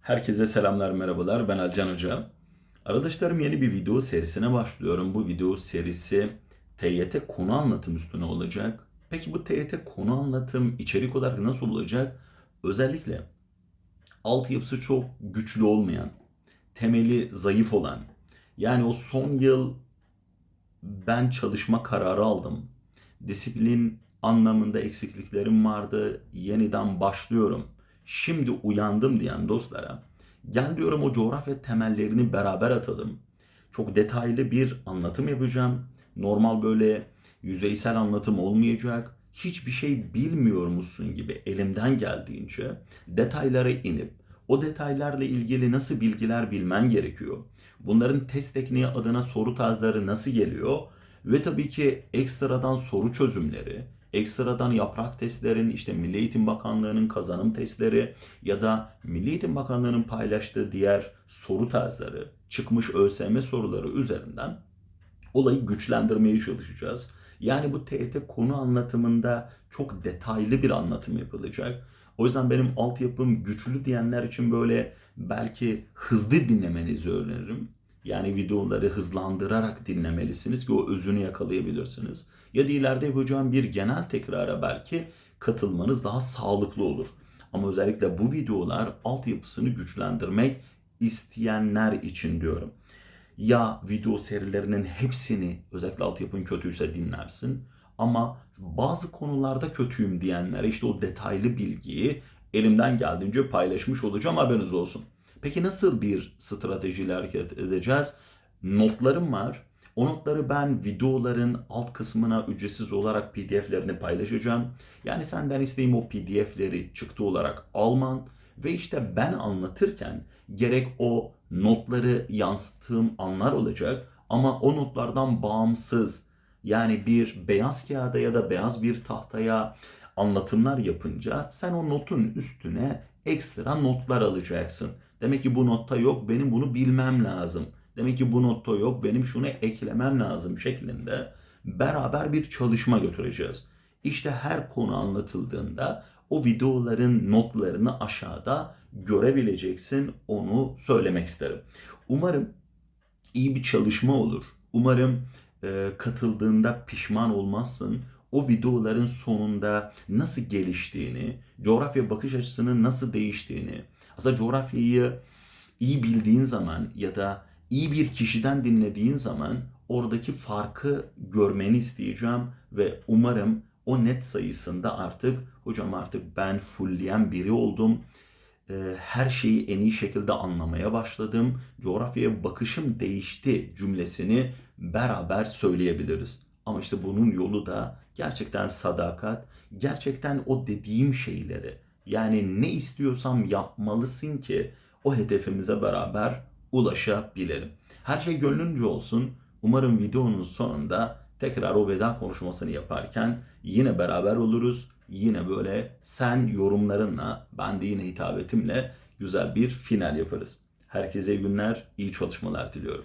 Herkese selamlar, merhabalar. Ben Alcan Hoca. Arkadaşlarım yeni bir video serisine başlıyorum. Bu video serisi TYT konu anlatım üstüne olacak. Peki bu TYT konu anlatım içerik olarak nasıl olacak? Özellikle altyapısı çok güçlü olmayan, temeli zayıf olan, yani o son yıl ben çalışma kararı aldım. Disiplin anlamında eksikliklerim vardı. Yeniden başlıyorum. Şimdi uyandım diyen dostlara gel diyorum o coğrafya temellerini beraber atalım. Çok detaylı bir anlatım yapacağım. Normal böyle yüzeysel anlatım olmayacak. Hiçbir şey bilmiyor musun gibi elimden geldiğince detaylara inip o detaylarla ilgili nasıl bilgiler bilmen gerekiyor? Bunların test tekniği adına soru tarzları nasıl geliyor? Ve tabii ki ekstradan soru çözümleri, ekstradan yaprak testlerin, işte Milli Eğitim Bakanlığı'nın kazanım testleri ya da Milli Eğitim Bakanlığı'nın paylaştığı diğer soru tarzları, çıkmış ÖSYM soruları üzerinden olayı güçlendirmeye çalışacağız. Yani bu TET konu anlatımında çok detaylı bir anlatım yapılacak. O yüzden benim altyapım güçlü diyenler için böyle belki hızlı dinlemenizi öneririm. Yani videoları hızlandırarak dinlemelisiniz ki o özünü yakalayabilirsiniz. Ya da ileride yapacağım bir genel tekrara belki katılmanız daha sağlıklı olur. Ama özellikle bu videolar altyapısını güçlendirmek isteyenler için diyorum. Ya video serilerinin hepsini özellikle altyapın kötüyse dinlersin ama bazı konularda kötüyüm diyenlere işte o detaylı bilgiyi elimden geldiğince paylaşmış olacağım haberiniz olsun. Peki nasıl bir stratejiyle hareket edeceğiz? Notlarım var. O notları ben videoların alt kısmına ücretsiz olarak pdf'lerini paylaşacağım. Yani senden isteğim o pdf'leri çıktı olarak alman ve işte ben anlatırken gerek o notları yansıttığım anlar olacak ama o notlardan bağımsız yani bir beyaz kağıda ya da beyaz bir tahtaya anlatımlar yapınca sen o notun üstüne ekstra notlar alacaksın. Demek ki bu notta yok benim bunu bilmem lazım. Demek ki bu notta yok benim şunu eklemem lazım şeklinde beraber bir çalışma götüreceğiz. İşte her konu anlatıldığında o videoların notlarını aşağıda görebileceksin onu söylemek isterim. Umarım iyi bir çalışma olur. Umarım e, katıldığında pişman olmazsın. O videoların sonunda nasıl geliştiğini, coğrafya bakış açısının nasıl değiştiğini, aslında coğrafyayı iyi bildiğin zaman ya da iyi bir kişiden dinlediğin zaman oradaki farkı görmeni isteyeceğim ve umarım o net sayısında artık hocam artık ben fullleyen biri oldum. Ee, her şeyi en iyi şekilde anlamaya başladım. Coğrafyaya bakışım değişti cümlesini beraber söyleyebiliriz. Ama işte bunun yolu da gerçekten sadakat, gerçekten o dediğim şeyleri yani ne istiyorsam yapmalısın ki o hedefimize beraber ulaşabilelim. Her şey gönlünce olsun. Umarım videonun sonunda tekrar o veda konuşmasını yaparken yine beraber oluruz. Yine böyle sen yorumlarınla, ben de yine hitabetimle güzel bir final yaparız. Herkese iyi günler, iyi çalışmalar diliyorum.